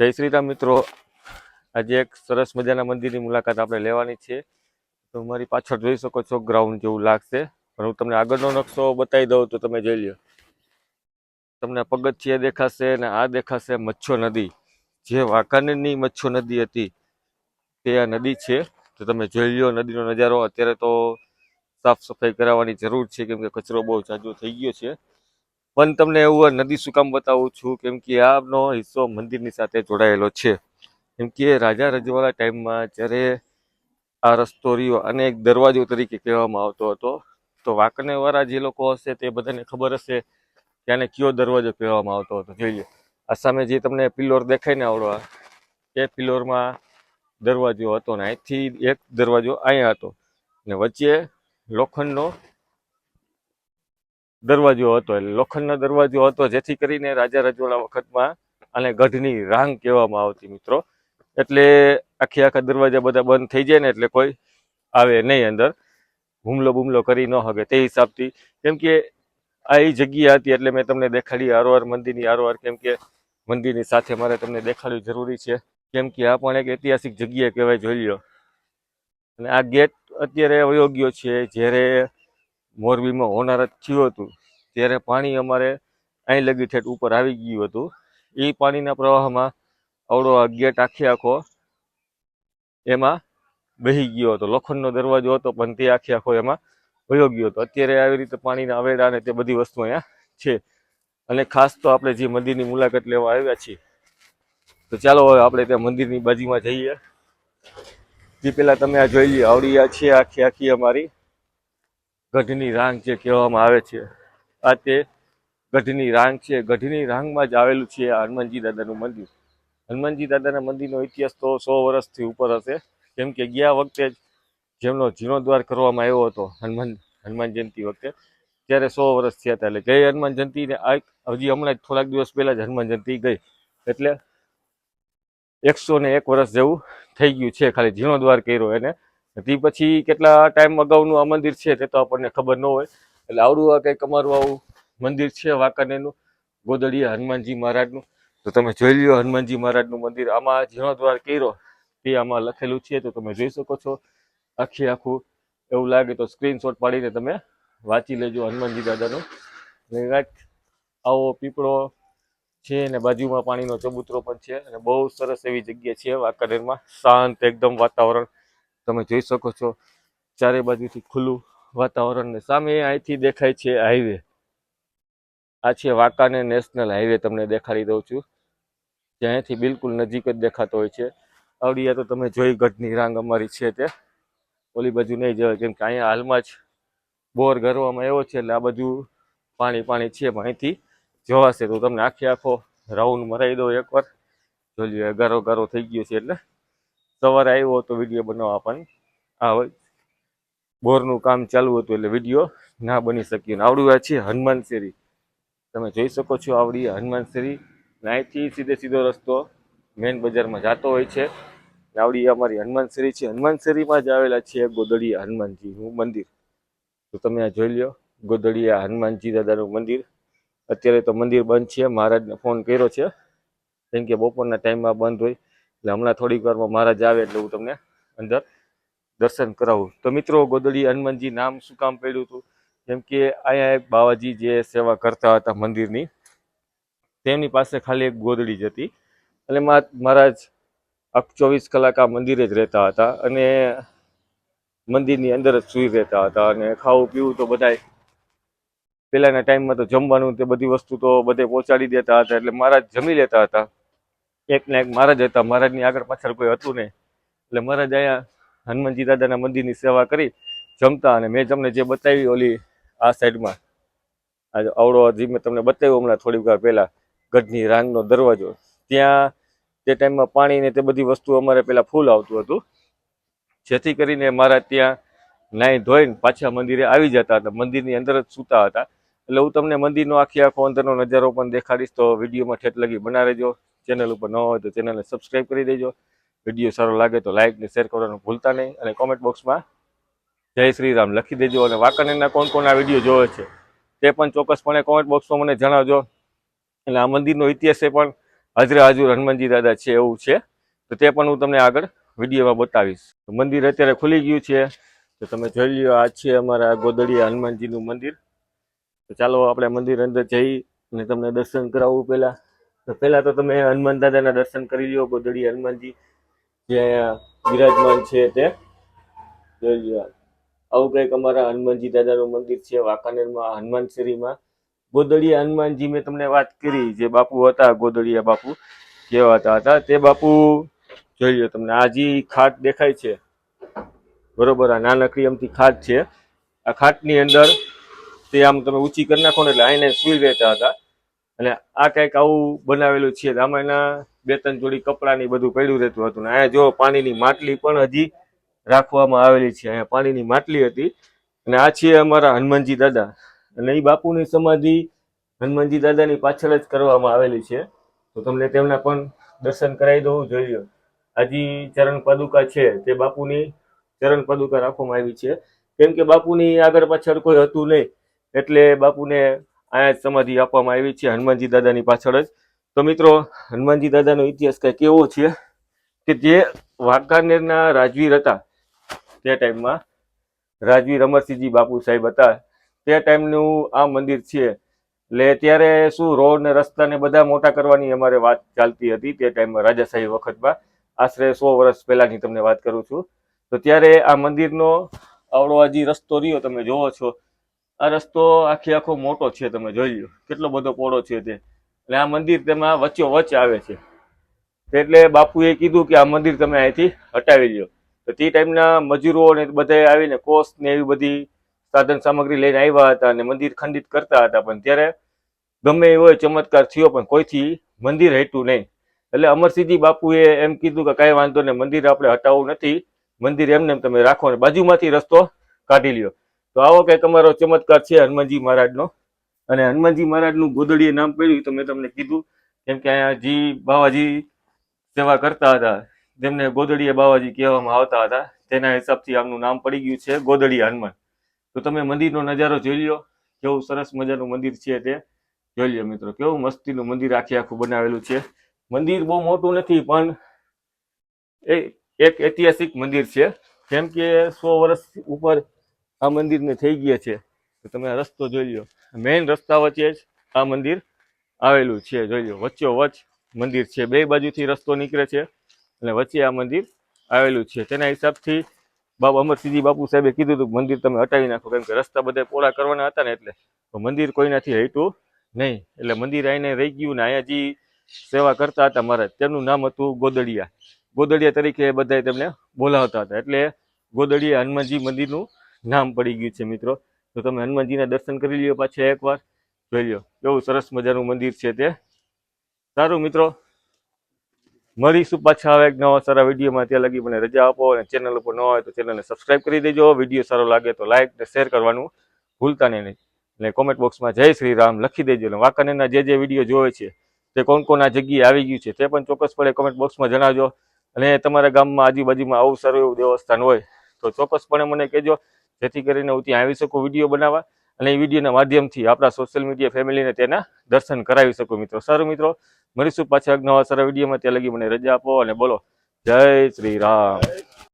જય શ્રી રામ મિત્રો. આજે એક સરસ મજાના મંદિરની મુલાકાત આપણે લેવાની છે. તો મારી પાછળ જોઈ શકો છો ગ્રાઉન્ડ જેવું લાગશે. પણ હું તમને આગળનો નકશો બતાવી દઉં તો તમે જોઈ લ્યો. તમને પગથિયા દેખાશે અને આ દેખાશે મચ્છો નદી. જે વાંકાનેરની મચ્છો નદી હતી તે આ નદી છે. તો તમે જોઈ લો નદીનો નજારો. અત્યારે તો સાફ સફાઈ કરાવવાની જરૂર છે કેમ કે કચરો બહુ જાજો થઈ ગયો છે. પણ તમને એવું નદી શું બતાવું છું, કેમ કે આનો હિસ્સો મંદિરની સાથે જોડાયેલો છે. કેમ કે રાજા રજવાડા ટાઈમમાં જ્યારે આ રસ્તો રહ્યો અને એક દરવાજો તરીકે કહેવામાં આવતો હતો, તો વાંકનેવાળા જે લોકો હશે તે બધાને ખબર હશે કે આને કયો દરવાજો કહેવામાં આવતો હતો. જોઈએ, આ સામે જે તમને પિલ્લોર દેખાય ને આવડો એ પિલ્લોરમાં દરવાજો હતો ને, અહીંથી એક દરવાજો અહીંયા હતો. ને વચ્ચે લોખંડનો દરવાજો હતો એટલે લોખંડનો દરવાજો હતો, જેથી કરીને રાજા રજવાડા વખતમાં અને ગઢની રાંગ કહેવામાં આવતી મિત્રો. એટલે આખી આખા દરવાજા બધા બંધ થઈ જાય ને એટલે કોઈ આવે નહીં અંદર. હુમલો બુમલો કરી ન શકે તે હિસાબથી. કેમ કે આ એ જગ્યા હતી એટલે મેં તમને દેખાડી આરોવાર મંદિરની આરોવાર કેમ કે મંદિરની સાથે મારે તમને દેખાડવી જરૂરી છે. કેમ કે આ પણ એક ઐતિહાસિક જગ્યા કહેવાય જોઈ લો અને આ ગેટ અત્યારે અયોગ્ય છે, જ્યારે મોરબીમાં હોનારત થયું હતું, ત્યારે પાણી અમારે અહીં લગી ઠેઠ ઉપર આવી ગયું હતું. એ પાણીના પ્રવાહમાં આવડો આ ગેટ આખે આખો એમાં બહી ગયો હતો. લોખંડનો દરવાજો હતો, પણ તે આખે આખો એમાં વયો ગયો હતો. અત્યારે આવી રીતે પાણીના અવેડા અને તે બધી વસ્તુ અહીંયા છે. અને ખાસ તો આપણે જે મંદિરની મુલાકાત લેવા આવ્યા છીએ, તો ચાલો હવે આપણે ત્યાં મંદિરની બાજુમાં જઈએ. જે પેલા તમે આ જોઈ લઈએ આવડી આ છે આખી આખી અમારી. ગઢની રાંગ જે કહેવામાં આવે છે, આ તે ગઢની રાંગ છે. ગઢની રાંગમાં જ આવેલું છે આ હનુમાનજી દાદાનું મંદિર. હનુમાનજી દાદાના મંદિરનો ઇતિહાસ તો સો વર્ષથી ઉપર હશે. કેમ કે ગયા વખતે જ જેમનો જીર્ણોદ્વાર કરવામાં આવ્યો હતો, હનુમાન હનુમાન જયંતિ વખતે, ત્યારે સો વર્ષ થયા હતા. એટલે ગઈ હનુમાન જયંતિને આ હજી હમણાં જ થોડાક દિવસ પહેલાં જ હનુમાન જયંતિ ગઈ. એટલે એકસો ને એક વર્ષ જેવું થઈ ગયું છે. ખાલી જીર્ણોદ્વાર કર્યો એને. તે પછી કેટલા ટાઈમ અગાઉનું આ મંદિર છે તે તો આપણને ખબર ન હોય. એટલે આવડું આ કંઈક અમારું આવું મંદિર છે, વાંકાનેરનું, ગોદડિયા હનુમાનજી મહારાજનું. તો તમે જોઈ લ્યો હનુમાનજી મહારાજનું મંદિર. આમાં જીર્ણોદ્વાર કર્યો તે આમાં લખેલું છે, તો તમે જોઈ શકો છો. આખી આખું એવું લાગે તો સ્ક્રીનશોટ પાડીને તમે વાંચી લેજો હનુમાનજી દાદાનું. આવો પીપળો છે અને બાજુમાં પાણીનો ચબૂતરો પણ છે. અને બહુ સરસ એવી જગ્યા છે વાંકાનેરમાં. શાંત એકદમ વાતાવરણ. તમે જોઈ શકો છો, ચારે બાજુથી ખુલ્લું વાતાવરણ ને સામે અહીંથી દેખાય છે હાઈવે આ છે વાંકાને નેશનલ હાઈવે તમને દેખાડી દઉં છું. જ્યાંથી બિલકુલ નજીક જ દેખાતો હોય છે. આવડિયા તો તમે જોઈ ગઢની રાંગ અમારી છે તે. ઓલી બાજુ નહીં જવાય, કેમ કે અહીંયા હાલમાં જ બોર ગરવામાં એવો છે, એટલે આ બધું પાણી પાણી છે, પણ અહીંથી જવાશે તો તમને આખે આખો રાઉન્ડ મરાવી દો એકવાર. જોઈએ ગારો ગારો થઈ ગયો છે એટલે. સવારે આવ્યો તો વીડિયો બનાવવા પણ. આ બોરનું કામ ચાલુ હતું એટલે વીડિયો ના બની શક્યો. આવડું આ છે હનુમાન શેરી. તમે જોઈ શકો છો આવડી હનુમાન શેરી. અહીંથી સીધે સીધો રસ્તો મેઇન બજારમાં જતો હોય છે. આવડી અમારી હનુમાન શેરી છે. હનુમાન શેરીમાં જ આવેલા છે ગોદડીયા હનુમાનજીનું મંદિર. તો તમે આ જોઈ લો ગોદડીયા હનુમાનજી દાદાનું મંદિર. અત્યારે તો મંદિર બંધ છે. મહારાજને ફોન કર્યો છે. કેમ કે બપોરના ટાઈમમાં બંધ હોય. એટલે હમણાં થોડીક વારમાં મહારાજ આવે એટલે હું તમને અંદર દર્શન કરાવું. તો મિત્રો, ગોદડી હનુમાનજી નામ શું કામ પડ્યું હતું? કેમ કે અહીંયા એક બાવાજી જે સેવા કરતા હતા મંદિરની, તેમની પાસે ખાલી એક ગોદડી જ હતી. અને મહારાજ ચોવીસ કલાક આ મંદિરે જ રહેતા હતા અને મંદિરની અંદર જ સૂઈ રહેતા હતા અને ખાવું પીવું તો બધાય. પહેલાના ટાઈમમાં તો જમવાનું તે બધી વસ્તુ તો બધે પહોંચાડી દેતા હતા એટલે મહારાજ જમી લેતા હતા. એક ને એક મહારાજ હતા. મહારાજની આગળ પાછળ કોઈ હતું નહીં. એટલે મહારાજ અહીંયા હનુમાનજી દાદાના મંદિરની સેવા કરી, જમતા અને મેં તમને જે બતાવી ઓલી આ સાઈડમાં આજે અવડો આવડો જે મેં તમને બતાવ્યું હમણાં થોડીક વાર પહેલા, ગઢની રાંગનો દરવાજો, ત્યાં તે ટાઈમમાં પાણી ને તે બધી વસ્તુ અમારે પહેલાં ફૂલ આવતું હતું. જેથી કરીને મારા ત્યાં નાહી ધોઈને પાછા મંદિરે આવી જતા હતા. મંદિરની અંદર જ સૂતા હતા. એટલે હું તમને મંદિરનો આખી આખો અંદરનો નજારો પણ દેખાડીશ તો વિડીયોમાં ઠેઠ લગી બના રહેજો ચેનલ ઉપર ન હોય તો ચેનલને સબસ્ક્રાઈબ કરી દેજો. વીડિયો સારો લાગે તો લાઇક ને શેર કરવાનું ભૂલતા નહીં અને કોમેન્ટ બોક્સમાં જય શ્રી રામ લખી દેજો અને વાંકાનેરના કોણ કોણ આ વીડિયો જોવે છે તે પણ ચોક્કસપણે કોમેન્ટ બોક્સમાં મને જણાવજો. એટલે આ મંદિરનો ઇતિહાસ એ પણ હાજરે હાજર હનુમાનજી દાદા છે એવું છે. તો તે પણ હું તમને આગળ વિડીયોમાં બતાવીશ. મંદિર અત્યારે ખુલી ગયું છે. તો તમે જોઈ લ્યો, આ છે અમારા ગોદડીયા હનુમાનજીનું મંદિર. તો ચાલો આપણે મંદિર અંદર જઈ અને તમને દર્શન કરાવવું પહેલા. તો પહેલા તો તમે હનુમાન દાદાના દર્શન કરી લ્યો ગોદડિયા હનુમાનજી, જે અહીંયા બિરાજમાન છે તે. જોઈ લ્યો આવું કંઈક અમારા હનુમાનજી દાદાનું મંદિર છે, વાંકાનેરમાં હનુમાન શેરીમાં ગોદડીયા હનુમાનજી, મેં તમને વાત કરી, જે બાપુ હતા, ગોદડીયા બાપુ, કેવા હતા હતા તે બાપુ, જોઈ લો તમને, આ ખાટ દેખાય છે, બરોબર, આ નાનકડી અમથી ખાટ છે. આ ખાટની અંદર તે આમ તમે ઊંચી કરી નાખો ને એટલે આઈને સુઈ રહેતા હતા. અને આ કંઈક આવું બનાવેલું છે. આમાં એના બે ત્રણ જોડી કપડાની બધું પડ્યું રહેતું હતું. ને અહીંયા જો પાણીની માટલી પણ હજી રાખવામાં આવેલી છે. અહીંયા પાણીની માટલી હતી. અને આ છે અમારા હનુમાનજી દાદા. અને એ બાપુની સમાધિ હનુમાનજી દાદાની પાછળ જ કરવામાં આવેલી છે. તો તમને તેમના પણ દર્શન કરાવી દઉં જોઈએ આજી ચરણ પાદુકા છે. તે બાપુની ચરણ પાદુકા રાખવામાં આવી છે. કેમ કે બાપુની આગળ પાછળ કોઈ હતું નહીં. એટલે બાપુને અહીંયા જ સમાધિ આપવામાં આવી છે હનુમાનજી દાદાની પાછળ જ. તો મિત્રો, હનુમાનજી દાદાનો ઇતિહાસ કંઈક એવો છે કે જે વાંકાનેરના રાજવીર હતા તે ટાઈમમાં. રાજવીર અમરસિંહજી બાપુ સાહેબ હતા. તે ટાઈમનું આ મંદિર છે. એટલે ત્યારે શું રોડ ને રસ્તા ને બધા મોટા કરવાની અમારે વાત ચાલતી હતી તે ટાઈમમાં રાજાશાહી વખતમાં. આશરે સો વર્ષ પહેલાની તમને વાત કરું છું. તો ત્યારે આ મંદિરનો આવડો આ જે રસ્તો રહ્યો, તમે જોવો છો. આ રસ્તો આખી આખો મોટો છે, તમે જોઈ લો. કેટલો બધો પોળો છે તે. એટલે આ મંદિર તેમાં વચ્ચો વચ્ચ આવે છે. એટલે બાપુએ કીધું કે આ મંદિર તમે અહીંથી હટાવી લ્યો. તો તે ટાઈમના મજૂરો ને બધા આવીને કોસ ને એવી બધી સાધન સામગ્રી લઈને આવ્યા હતા અને મંદિર ખંડિત કરતા હતા. પણ ત્યારે ગમે એવો ચમત્કાર થયો, પણ કોઈથી મંદિર હટ્યું નહીં. એટલે અમરસિંહજી બાપુએ એમ કીધું કે કાંઈ વાંધો નહીં, મંદિર આપણે હટાવવું નથી. મંદિર એમને એમ તમે રાખો ને બાજુમાંથી રસ્તો કાઢી લ્યો. તો આવો કંઈક અમારો ચમત્કાર છે હનુમાનજી મહારાજનો. અને હનુમાનજી મહારાજનું ગોદડીએ નામ પડ્યું તો મેં તમને કીધું. કેમ કે અહીંયા જી બાવાજી સેવા કરતા હતા. જેમને ગોદડીએ બાવાજી કહેવામાં આવતા હતા, તેના હિસાબથી આમનું નામ પડી ગયું છે ગોદડીયા હનુમાન. તો તમે મંદિરનો નજારો જોઈ લો કેવું સરસ મજાનું મંદિર છે તે. જોઈ લો મિત્રો, કેવું મસ્તીનું મંદિર આખે આખું બનાવેલું છે. મંદિર બહુ મોટું નથી, પણ એ એક ઐતિહાસિક મંદિર છે. કેમ કે સો વર્ષ ઉપર આ મંદિરને થઈ ગયા છે. તો તમે આ રસ્તો જોઈ લો મેઇન રસ્તા વચ્ચે જ આ મંદિર આવેલું છે. જોઈ લો વચ્ચો વચ્ચ મંદિર છે. બે બાજુથી રસ્તો નીકળે છે અને વચ્ચે આ મંદિર આવેલું છે. તેના હિસાબથી બાબા અમરસિંહજી બાપુ સાહેબે કીધું હતું મંદિર તમે હટાવી નાખો, કેમ કે રસ્તા બધા પોળા કરવાના હતા ને એટલે. મંદિર કોઈનાથી હટ્યું નહીં. એટલે મંદિર આઈને રહી ગયું ને અહીંયા જે સેવા કરતા હતા મહારાજ, તેમનું નામ હતું ગોદડિયા. ગોદડિયા તરીકે બધાય તેમને બોલાવતા હતા. એટલે ગોદડિયા હનુમાનજી મંદિરનું નામ પડી ગયું છે, મિત્રો. તો તમે હનુમાનજીના દર્શન કરી લ્યો પાછા એકવાર. જોઈ લ્યો, કેવું સરસ મજાનું મંદિર છે તે. સારું, મિત્રો. મળીશું પાછા હવે એક નવા સારા વિડીયોમાં. ત્યાં લગી મને રજા આપો અને ચેનલ ઉપર ન હોય તો ચેનલને સબસ્ક્રાઈબ કરી દેજો. વીડિયો સારો લાગે તો લાઇક ને શેર કરવાનું ભૂલતા નહીં. અને કોમેન્ટ બોક્સમાં જય શ્રી રામ લખી દેજો. અને વાંકાનેરના જે જે વીડિયો જોવે છે, તે કોણ કોણ આ જગ્યાએ આવી ગયું છે, તે પણ ચોક્કસપણે કોમેન્ટ બોક્સમાં જણાવજો. અને તમારા ગામમાં આજુબાજુમાં આવું સારું એવું દેવસ્થાન હોય, તો ચોક્કસપણે મને કહેજો. જેથી કરીને હું ત્યાં આવી શકું વીડિયો બનાવવા અને એ વિડીયોના માધ્યમથી આપણા સોશિયલ મીડિયા ફેમિલીને તેના દર્શન કરાવી શકું મિત્રો. સારું મિત્રો, મળીશું પાછા નવા સારા વિડીયોમાં. ત્યાં લગી મને રજા આપો અને બોલો, જય શ્રી રામ.